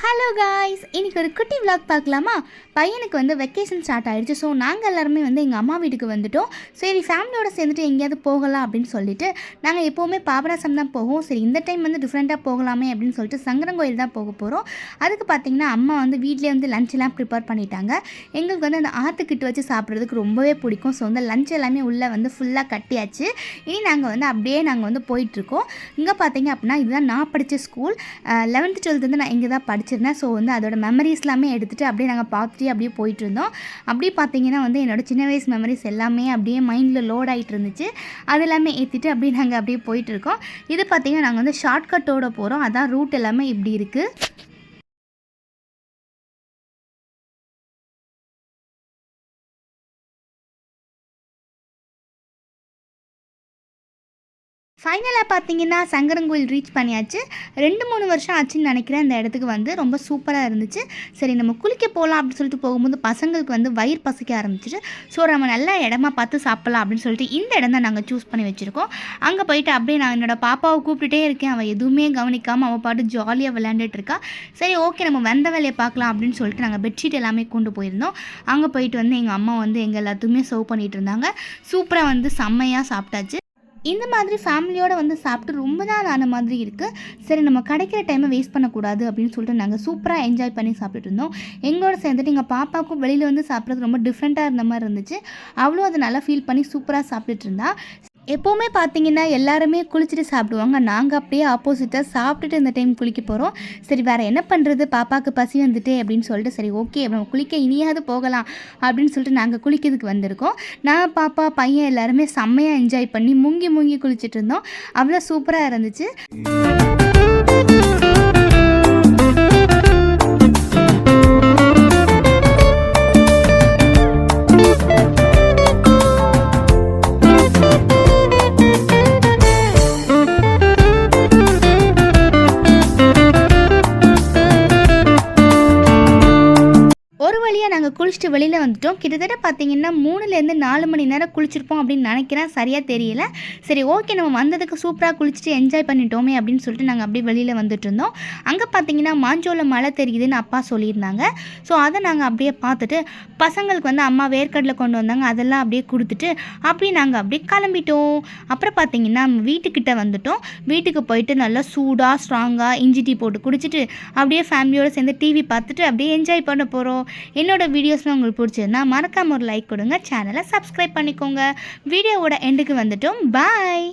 Hello guys இன்னைக்கு ஒரு குட்டி விளாக் பார்க்கலாமா? பையனுக்கு வந்து வெக்கேஷன் ஸ்டார்ட் ஆகிடுச்சு ஸோ நாங்கள் எல்லாருமே வந்து எங்கள் அம்மா வீட்டுக்கு வந்துட்டோம். சரி ஃபேமிலியோடு சேர்ந்துட்டு எங்கேயாவது போகலாம் அப்படின்னு சொல்லிட்டு நாங்கள் எப்போவுமே பாபராசம் தான் போவோம். சரி இந்த டைம் வந்து டிஃப்ரெண்ட்டாக போகலாமே அப்படின்னு சொல்லிட்டு சங்கரங்கோயில் தான் போக போகிறோம் அதுக்கு பார்த்தீங்கன்னா அம்மா வந்து வீட்டிலே வந்து லஞ்செல்லாம் ப்ரிப்பேர் பண்ணிட்டாங்க. எங்களுக்கு வந்து அந்த ஆற்றுக்கிட்டு வச்சு சாப்பிட்றதுக்கு ரொம்பவே பிடிக்கும். ஸோ வந்து லஞ்ச் எல்லாமே உள்ளே வந்து ஃபுல்லாக கட்டியாச்சு. இனி நாங்கள் வந்து அப்படியே நாங்கள் வந்து போயிட்டுருக்கோம் இங்கே பார்த்தீங்க அப்படின்னா இதுதான் நான் படித்த ஸ்கூல் லெவன்த்து டுவெல்த் வந்து நான் இங்கே தான் படிச்சிருந்தேன் ஸோ வந்து அதோட மெமரிஸ் எல்லாமே எடுத்துகிட்டு அப்படியே நாங்கள் பார்த்துட்டு அப்படியே போயிட்டு இருந்தோம். அப்படியே பார்த்தீங்கன்னா வந்து என்னோட சின்ன வயசு மெமரிஸ் எல்லாமே அப்படியே மைண்டில் லோட் ஆகிட்டு இருந்துச்சு. அது எல்லாமே ஏற்றிட்டு அப்படியே நாங்கள் அப்படியே போயிட்டு இருக்கோம். இது பார்த்தீங்கன்னா நாங்கள் வந்து ஷார்ட்கட்டோட போகிறோம் அதான் ரூட் எல்லாமே இப்படி இருக்குது ஃபைனலாக பார்த்தீங்கன்னா சங்கரங்கோயில் ரீச் பண்ணியாச்சு. ரெண்டு மூணு வருஷம் ஆச்சுன்னு நினைக்கிறேன். இந்த இடத்துக்கு வந்து ரொம்ப சூப்பராக இருந்துச்சு. சரி நம்ம குளிக்க போகலாம் அப்படின்னு சொல்லிட்டு போகும்போது பசங்களுக்கு வந்து வயிறு பசிக்க ஆரம்பிச்சிட்டு ஸோ நம்ம நல்ல இடமா பார்த்து சாப்பிட்லாம் அப்படின்னு சொல்லிட்டு இந்த இடம் தான் நாங்கள் சூஸ் பண்ணி வச்சுருக்கோம். அங்கே போயிட்டு அப்படியே நான் என்னோடய பாப்பாவை கூப்பிட்டுட்டே இருக்கேன். அவள் எதுவுமே கவனிக்காமல் அவள் பாட்டு ஜாலியாக விளையாண்டுட்டு இருக்கா. சரி ஓகே நம்ம வந்த வேலையை பார்க்கலாம் அப்படின்னு சொல்லிட்டு நாங்கள் பெட்ஷீட் எல்லாமே கொண்டு போயிருந்தோம். அங்கே போயிட்டு வந்து எங்கள் அம்மா வந்து எங்கள் எல்லாத்துக்குமே சர்வ் பண்ணிட்டு இருந்தாங்க. சூப்பராக வந்து செம்மையாக சாப்பிட்டாச்சு. இந்த மாதிரி ஃபேமிலியோடு வந்து சாப்பிட்டு ரொம்ப நாள் ஆன மாதிரி இருக்குது சரி நம்ம கிடைக்கிற டைமை வேஸ்ட் பண்ணக்கூடாது அப்படின்னு சொல்லிட்டு நாங்கள் சூப்பராக என்ஜாய் பண்ணி சாப்பிட்டுட்டு இருந்தோம். எங்களோட சேர்ந்துட்டு எங்கள் பாப்பாவுக்கும் வெளியில் வந்து சாப்பிட்றது ரொம்ப டிஃப்ரெண்ட்டாக இருந்த மாதிரி இருந்துச்சு. அவ்வளோ அதை நல்லா ஃபீல் பண்ணி சூப்பராக சாப்பிட்டுட்டு இருந்தா. எப்போவுமே பார்த்தீங்கன்னா எல்லாருமே குளிச்சுட்டு சாப்பிடுவாங்க. நாங்கள் அப்படியே ஆப்போசிட்டாக சாப்பிட்டுட்டு இந்த டைம் குளிக்க போகிறோம் சரி வேறு என்ன பண்ணுறது பாப்பாவுக்கு பசி வந்துட்டு அப்படின்னு சொல்லிட்டு சரி ஓகே நம்ம குளிக்க இனியாவது போகலாம் அப்படின்னு சொல்லிட்டு நாங்கள் குளிக்கிறதுக்கு வந்திருக்கோம். நான் பாப்பா பையன் எல்லாருமே செம்மையாக என்ஜாய் பண்ணி முங்கி முங்கி குளிச்சுட்டு இருந்தோம். அவ்வளோ சூப்பராக இருந்துச்சு. வழியாக நாங்கள் குளிச்சுட்டு வெளியில் வந்துட்டோம். கிட்டத்தட்ட பார்த்தீங்கன்னா மூணுலேருந்து நாலு மணி நேரம் குளிச்சிருப்போம் அப்படின்னு நினைக்கிறேன். சரியாக தெரியல. சரி ஓகே நம்ம வந்ததுக்கு சூப்பராக குளிச்சுட்டு என்ஜாய் பண்ணிட்டோமே அப்படின்னு சொல்லிட்டு நாங்கள் அப்படியே வெளியில் வந்துட்டு இருந்தோம். அங்கே பார்த்தீங்கன்னா மாஞ்சோல மழை தெரியுதுன்னு அப்பா சொல்லியிருந்தாங்க. ஸோ அதை நாங்கள் அப்படியே பார்த்துட்டு பசங்களுக்கு வந்து அம்மா வேர்க்கடலை கொண்டு வந்தாங்க. அதெல்லாம் அப்படியே கொடுத்துட்டு அப்படியே நாங்கள் அப்படியே கிளம்பிட்டோம். அப்புறம் பார்த்தீங்கன்னா வீட்டுக்கிட்ட வந்துட்டோம். வீட்டுக்கு போயிட்டு நல்லா சூடாக ஸ்ட்ராங்காக இஞ்சி டீ போட்டு குடிச்சிட்டு அப்படியே ஃபேமிலியோடு சேர்ந்து டிவி பார்த்துட்டு அப்படியே என்ஜாய் பண்ண போகிறோம் என்னோட வீடியோஸ்லாம் உங்களுக்கு பிடிச்சிருந்தா மறக்காமல் ஒரு லைக் கொடுங்க. சேனலை சப்ஸ்கிரைப் பண்ணிக்கோங்க. வீடியோவோட எண்டுக்கு வந்துட்டோம். பாய்